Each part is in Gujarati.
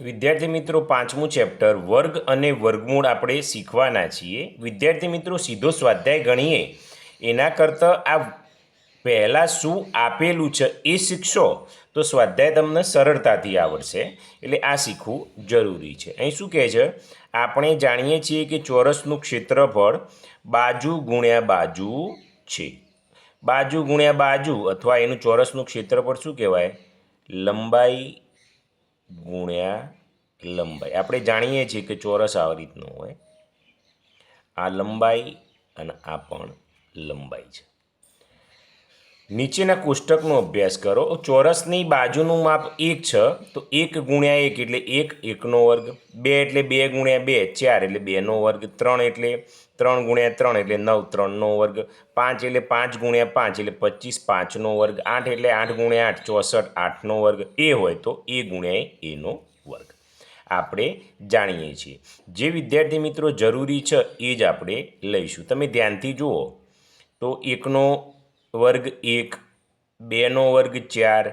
વિદ્યાર્થી મિત્રો, પાંચમું ચેપ્ટર વર્ગ અને વર્ગમૂળ આપણે શીખવાના છીએ. વિદ્યાર્થી મિત્રો, સીધો સ્વાધ્યાય ગણીએ. એના કરતાં આ પહેલાં શું આપેલું છે એ શીખશો, તો સ્વાધ્યાય તમને સરળતાથી આવડશે. એટલે આ શીખવું જરૂરી છે. અહીં શું કહે છે? આપણે જાણીએ છીએ કે ચોરસનું ક્ષેત્રફળ બાજુ ગુણ્યા બાજુ છે. બાજુ ગુણ્યા બાજુ અથવા એનું ચોરસનું ક્ષેત્રફળ શું કહેવાય? લંબાઈ ગુણ્યા લંબાઈ. આપણે જાણીએ છીએ કે ચોરસ આ રીતનું હોય. આ લંબાઈ અને આ પણ લંબાઈ છે. નીચેના કોષ્ટકનો અભ્યાસ કરો. ચોરસની બાજુનું માપ એક છે, તો એક ગુણ્યા એક એટલે એક, એકનો વર્ગ બે એટલે બે ગુણ્યા બે, ચાર એટલે બેનો વર્ગ, ત્રણ એટલે ત્રણ ગુણ્યા ત્રણ એટલે નવ, ત્રણનો વર્ગ, પાંચ એટલે પાંચ ગુણ્યા પાંચ એટલે પચીસ, પાંચનો વર્ગ, આઠ એટલે આઠ ગુણ્યા આઠ, ચોસઠ, આઠનો વર્ગ, એ હોય તો એ ગુણ્યા એનો વર્ગ. આપણે જાણીએ છીએ. જે વિદ્યાર્થી મિત્રો જરૂરી છે એ જ આપણે લઈશું. તમે ધ્યાનથી જુઓ. તો એકનો વર્ગ એક, બેનો વર્ગ ચાર,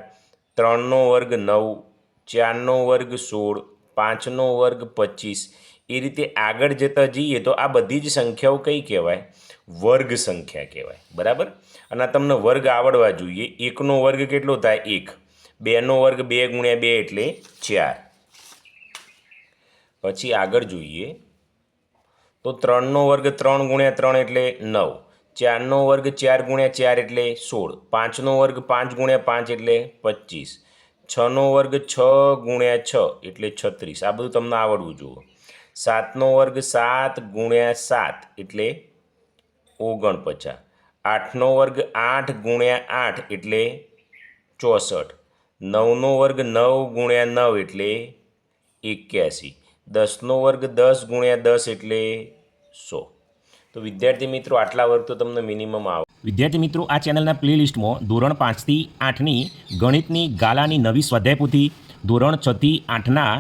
ત્રણનો વર્ગ નવ, ચારનો વર્ગ સોળ, પાંચનો વર્ગ પચીસ. એ રીતે આગળ જતાં જઈએ તો આ બધી જ સંખ્યાઓ કઈ કહેવાય? વર્ગ સંખ્યા કહેવાય. બરાબર? અને આ તમને વર્ગ આવડવા જોઈએ. એકનો વર્ગ કેટલો થાય? એક. બેનો વર્ગ બે ગુણ્યા બે એટલે ચાર. પછી આગળ જોઈએ. તો ત્રણનો વર્ગ ત્રણ ગુણ્યા ત્રણ એટલે નવ. ચારનો વર્ગ ચાર ગુણ્યા ચાર એટલે સોળ. પાંચનો વર્ગ પાંચ ગુણ્યા પાંચ એટલે પચીસ. છનો વર્ગ છ ગુણ્યા છ એટલે છત્રીસ. આ બધું તમને આવડવું જુઓ. સાતનો વર્ગ સાત ગુણ્યા સાત એટલે ઓગણપચાસ. આઠનો વર્ગ આઠ ગુણ્યા આઠ એટલે ચોસઠ. નવનો વર્ગ નવ ગુણ્યા નવ એટલે એક્યાસી. દસનો વર્ગ દસ ગુણ્યા દસ એટલે સો. તો વિદ્યાર્થી મિત્રો આટલા વર્ગ તો તમને મિનિમમ આવે વિદ્યાર્થી મિત્રો આ ચેનલના પ્લેલિસ્ટમાં ધોરણ પાંચથી આઠની ગણિતની ગાલાની નવી સ્વાધ્યાય પોથી ધોરણ છથી આઠના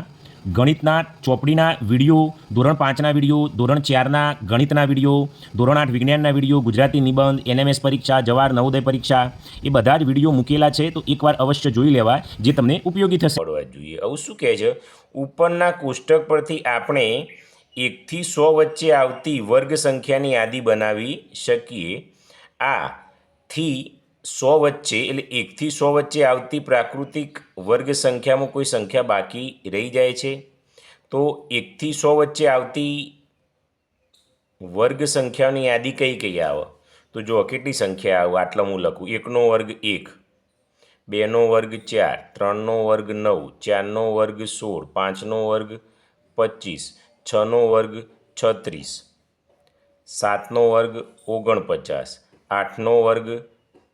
ગણિતના ચોપડીના વીડિયો ધોરણ પાંચના વીડિયો ધોરણ ચારના ગણિતના વીડિયો ધોરણ આઠ વિજ્ઞાનના વીડિયો ગુજરાતી નિબંધ એનએમએસ પરીક્ષા જવાહર નવોદય પરીક્ષા એ બધા જ વીડિયો મૂકેલા છે તો એકવાર અવશ્ય જોઈ લેવા જે તમને ઉપયોગી થશે. જોઈએ. આવું શું કહે છે? ઉપરના કોષ્ટક પરથી આપણે એકથી સો વચ્ચે આવતી વર્ગ સંખ્યાની યાદી બનાવી શકીએ. આ થી સો વચ્ચે એટલે એકથી સો વચ્ચે આવતી પ્રાકૃતિક વર્ગ સંખ્યામાં કોઈ સંખ્યા બાકી રહી જાય છે. તો એકથી સો વચ્ચે આવતી વર્ગ સંખ્યાની યાદી કઈ કઈ આવે? તો જો કેટલી સંખ્યા આવે આટલા હું લખું. એકનો વર્ગ એક, બેનો વર્ગ ચાર, ત્રણનો વર્ગ નવ, ચારનો વર્ગ સોળ, પાંચનો વર્ગ પચીસ છનો વર્ગ છત્રીસ. સાતનો વર્ગ ઓગણપચાસ. આઠનો વર્ગ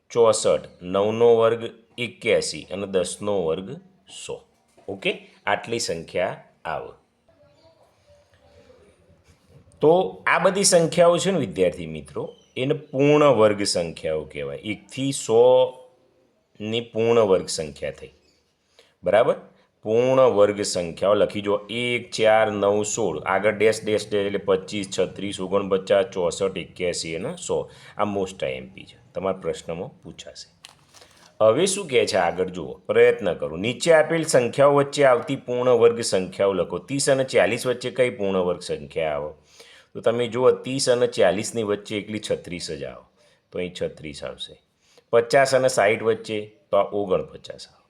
ચોસઠ. નવનો વર્ગ એક્યાસી અને દસનો વર્ગ સો. ઓકે? આટલી સંખ્યા આવ. તો આ બધી સંખ્યાઓ છે ને વિદ્યાર્થી મિત્રો, એને પૂર્ણ વર્ગ સંખ્યાઓ કહેવાય. એકથી સોની પૂર્ણ વર્ગ સંખ્યા થઈ. બરાબર? પૂર્ણ વર્ગ સંખ્યાઓ લખી જો. એક, ચાર, નવ, સોળ. આગળ ડેશ ડેશ ડેશ એટલે પચીસ, છત્રીસ, ઓગણપચાસ, ચોસઠ, એક્યાસી અને સો. આ મોસ્ટ આઈએમપી છે. તમારા પ્રશ્નમાં પૂછાશે. હવે શું કહે છે આગળ? જુઓ. પ્રયત્ન કરો. નીચે આપેલ સંખ્યાઓ વચ્ચે આવતી પૂર્ણ વર્ગ સંખ્યાઓ લખો. ત્રીસ અને ચાલીસ વચ્ચે કઈ પૂર્ણ વર્ગ સંખ્યા આવો? તો તમે જુઓ, ત્રીસ અને ચાલીસની વચ્ચે એકલી છત્રીસ જ આવો. તો અહીં છત્રીસ આવશે. પચાસ અને સાઠ વચ્ચે તો આ ઓગણપચાસ આવે.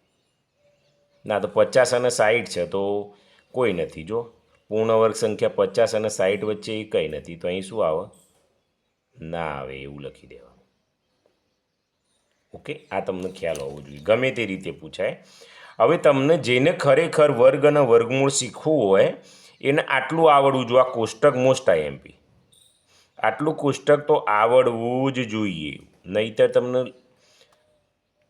ના, તો પચાસ અને સાહીઠ છે, તો કોઈ નથી, જો. પૂર્ણ વર્ગ સંખ્યા પચાસ અને સાહીઠ વચ્ચે એ કંઈ નથી, તો અહીં શું આવે? ના આવે, એવું લખી દેવાનું. ઓકે, આ તમને ખ્યાલ હોવો જોઈએ. ગમે તે રીતે પૂછાય. હવે તમને જેને ખરેખર વર્ગ અને વર્ગમૂળ શીખવું હોય, એને આટલું આવડવું જોઈએ આ કોષ્ટક મોસ્ટ આઈએમપી આટલું કોષ્ટક તો આવડવું જ જોઈએ. નહીતર તમને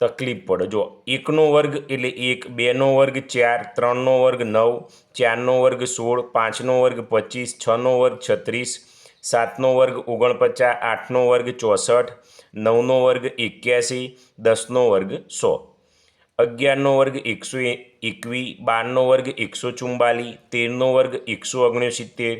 તકલીફ પડે. જો એકનો વર્ગ એટલે એક, બેનો વર્ગ ચાર, ત્રણનો વર્ગ નવ, ચારનો વર્ગ સોળ, પાંચનો વર્ગ પચીસ, છનો વર્ગ છત્રીસ, સાતનો વર્ગ ઓગણપચાસ, આઠનો વર્ગ ચોસઠ, નવનો વર્ગ એક્યાસી, દસનો વર્ગ સો. અગિયારનો વર્ગ એકસો એકવીસ, બારનો વર્ગ એકસો ચુમ્બાલીસ તેરનો વર્ગ એકસો ઓગણસિત્તેર,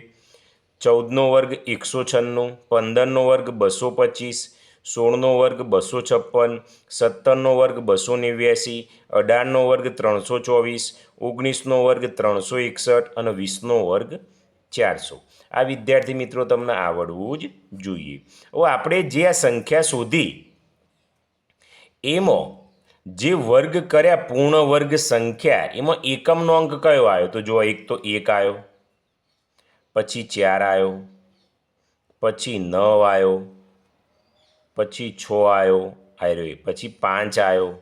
ચૌદનો વર્ગ એકસો છન્નું, પંદરનો વર્ગ બસો પચીસ સોળનો વર્ગ બસો છપ્પન, સત્તરનો વર્ગ બસો નેવ્યાસી, અઢારનો વર્ગ ત્રણસો ચોવીસ, ઓગણીસનો વર્ગ ત્રણસો એકસઠ અને વીસનો વર્ગ ચારસો. આ વિદ્યાર્થી મિત્રો તમને આવડવું જ જોઈએ. હવે આપણે જે આ સંખ્યા શોધી, એમાં જે વર્ગ કર્યા પૂર્ણ વર્ગ સંખ્યા, એમાં એકમનો અંક કયો આવ્યો? તો જો એક તો એક આવ્યો, પછી ચાર આવ્યો, પછી નવ આવ્યો પછી છ આવ્યો એ. પછી પાંચ આવ્યો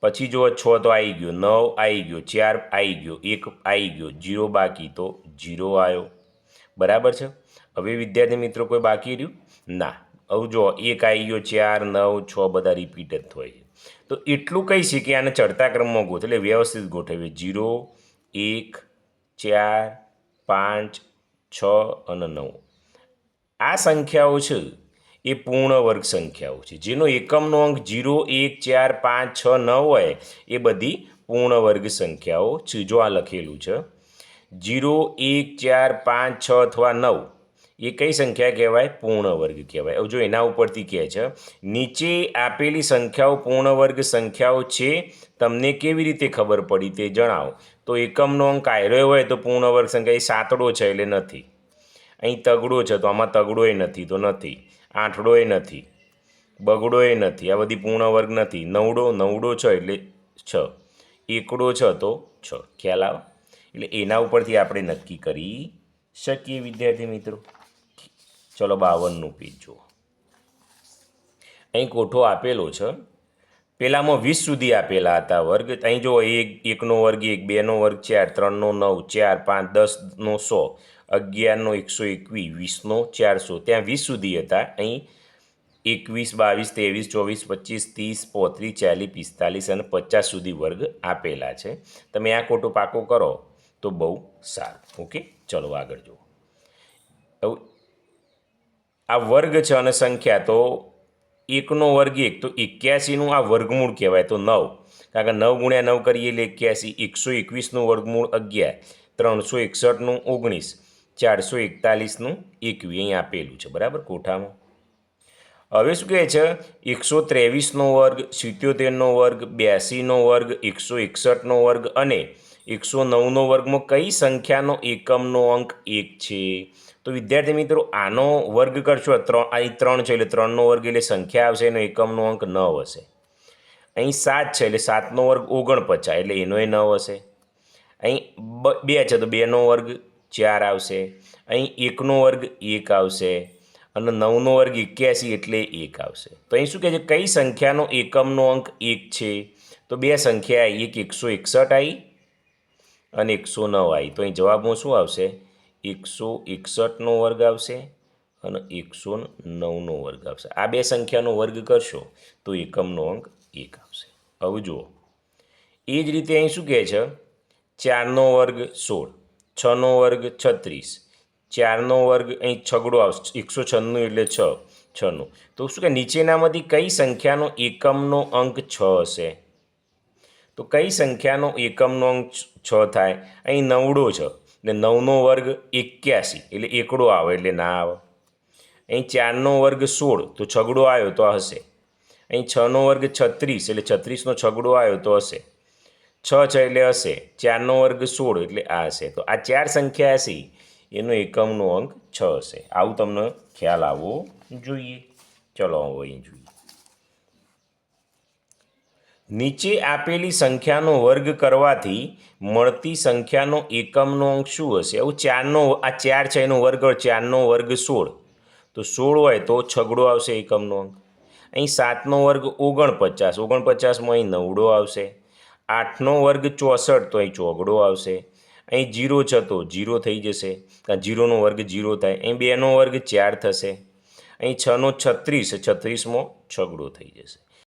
પછી જો છ તો આવી ગયો, નવ આવી ગયો, ચાર આવી ગયો, એક આવી ગયો, જીરો બાકી તો જીરો આવ્યો બરાબર છે? હવે વિદ્યાર્થી મિત્રો કોઈ બાકી રહ્યું? ના. હવે જો એક આવી ગયો, ચાર, નવ, છ બધા રિપીટ જ થાય છે. તો એટલું કહી શકીએ આને ચડતા ક્રમમાં ગોઠવે એટલે વ્યવસ્થિત ગોઠવે જીરો, એક, ચાર, પાંચ, છ અને નવ. આ સંખ્યાઓ છે એ પૂર્ણ વર્ગ સંખ્યાઓ છે. જેનો એકમનો અંક જીરો, એક, ચાર, પાંચ, છ, નવ હોય, એ બધી પૂર્ણ વર્ગ સંખ્યાઓ છે. જો આ લખેલું છે, જીરો, એક, ચાર, પાંચ, છ અથવા નવ, એ કઈ સંખ્યા કહેવાય? પૂર્ણ વર્ગ કહેવાય. હવે જો એના ઉપરથી કહે છે, નીચે આપેલી સંખ્યાઓ પૂર્ણ વર્ગ સંખ્યાઓ છે, તમને કેવી રીતે ખબર પડી તે જણાવો. તો એકમનો અંક આયરો હોય તો પૂર્ણ વર્ગ સંખ્યા એ સાતડો છે એટલે નથી. અહીં તગડો છે તો આમાં તગડોય નથી તો નથી. આઠડોય નથી, બગડોય નથી, આ બધી પૂર્ણ વર્ગ નથી. નવડો નવડો છ એટલે છ. એકડો છ તો છ. ખ્યાલ આવે? એટલે એના ઉપરથી આપણે નક્કી કરી શકીએ, વિદ્યાર્થી મિત્રો. ચલો બાવનનું પેજ જુઓ. અહીં કોઠો આપેલો છે. પેલામાં વીસ સુધી આપેલા હતા વર્ગ. અહીં જો એક, એકનો વર્ગ, એક, બેનો વર્ગ, ચાર, ત્રણનો નવ, ચાર, પાંચ, દસનો સો, અગિયારનો એકસો એકવીસ, વીસનો ચારસો. ત્યાં વીસ સુધી હતા. અહીં એકવીસ, બાવીસ, ત્રેવીસ, ચોવીસ, પચીસ, ત્રીસ, પોત્રીસ, ચાલીસ, પિસ્તાલીસ અને પચાસ સુધી વર્ગ આપેલા છે. તમે આ ખોટો પાકો કરો તો બહુ સારું. ઓકે? ચલો આગળ જુઓ. આ વર્ગ છે અને સંખ્યા તો એકનો વર્ગ એક, તો એક્યાસીનું આ વર્ગમૂળ કહેવાય, તો નવ. કારણ કે નવ ગુણ્યા નવ કરીએ એટલે એક્યાસી, એકસો એકવીસનું વર્ગમૂળ અગિયાર, ત્રણસો એકસઠનું ઓગણીસ, ચારસો એકતાલીસનું એકવી અહીં આપેલું છે, બરાબર, કોઠામાં. હવે શું કહે છે? એકસો ત્રેવીસનો વર્ગ, સિત્યોતેરનો વર્ગ, બ્યાસીનો વર્ગ, એકસો એકસઠનો વર્ગ અને એકસો નવનો વર્ગમાં કઈ સંખ્યાનો એકમનો અંક એક છે? તો વિદ્યાર્થી મિત્રો, આનો વર્ગ કરશો ત્રણ, આ ત્રણ છે એટલે ત્રણનો વર્ગ એટલે સંખ્યા આવશે, એનો એકમનો અંક નવ હશે. અહીં સાત છે એટલે સાતનો વર્ગ ઓગણપચાસ, એટલે એનોય નવ હશે. અહીં બે છે તો બેનો વર્ગ ચાર આવશે. અહીં એકનો વર્ગ એક આવશે અને નવનો વર્ગ એક્યાસી એટલે એક આવશે. તો અહીં શું કહે છે? કઈ સંખ્યાનો એકમનો અંક એક છે? તો બે સંખ્યા એક એકસો એકસઠ આવી અને એકસો નવ આવી તો અહીં જવાબમાં શું આવશે? એકસો એકસઠનો વર્ગ આવશે અને એકસો નવનો વર્ગ આવશે. આ બે સંખ્યાનો વર્ગ કરશો તો એકમનો અંક એક આવશે. હવે જુઓ. એ જ રીતે અહીં શું કહે છે? ચારનો વર્ગ સોળ, છનો વર્ગ છત્રીસ, ચારનો વર્ગ અહીં છગડો આવશે. એકસો છન્નું એટલે છ છનું તો શું કે નીચેનામાંથી કઈ સંખ્યાનો એકમનો અંક છ હશે? તો કઈ સંખ્યાનો એકમનો અંક છ- થાય? અહીં નવડો છે. ને નવનો વર્ગ એક્યાસી, એટલે એકડો આવે, એટલે ના આવે. અહીં ચારનો વર્ગ સોળ, તો છગડો આવ્યો તો હશે. અહીં છનો વર્ગ છત્રીસ, એટલે છત્રીસનો છગડો આવ્યો તો હશે. છ છે એટલે હશે, ચારનો વર્ગ સોળ, એટલે આ હશે. તો આ ચાર સંખ્યા હશે, એનો એકમનો અંક છ હશે. આવું તમને ખ્યાલ આવવો જોઈએ. ચલો હવે અહીં જોઈએ. નીચે આપેલી સંખ્યાનો વર્ગ કરવાથી મળતી સંખ્યાનો એકમનો અંક શું હશે? આવું ચારનો, આ ચાર છે, એનો વર્ગ ચારનો વર્ગ સોળ. તો સોળ હોય તો છગડો આવશે એકમનો અંક. અહીં સાતનો વર્ગ ઓગણપચાસ, ઓગણપચાસમાં અહીં નવડો આવશે. આઠનો વર્ગ ચોસઠ, તો અહીં ચોગડો આવશે. અહીં જીરો છે તો જીરો થઈ જશે. જીરોનો વર્ગ જીરો થાય. અહીં બેનો વર્ગ ચાર થશે. અહીં છનો છત્રીસ, છત્રીસમાં છગડો થઈ જશે.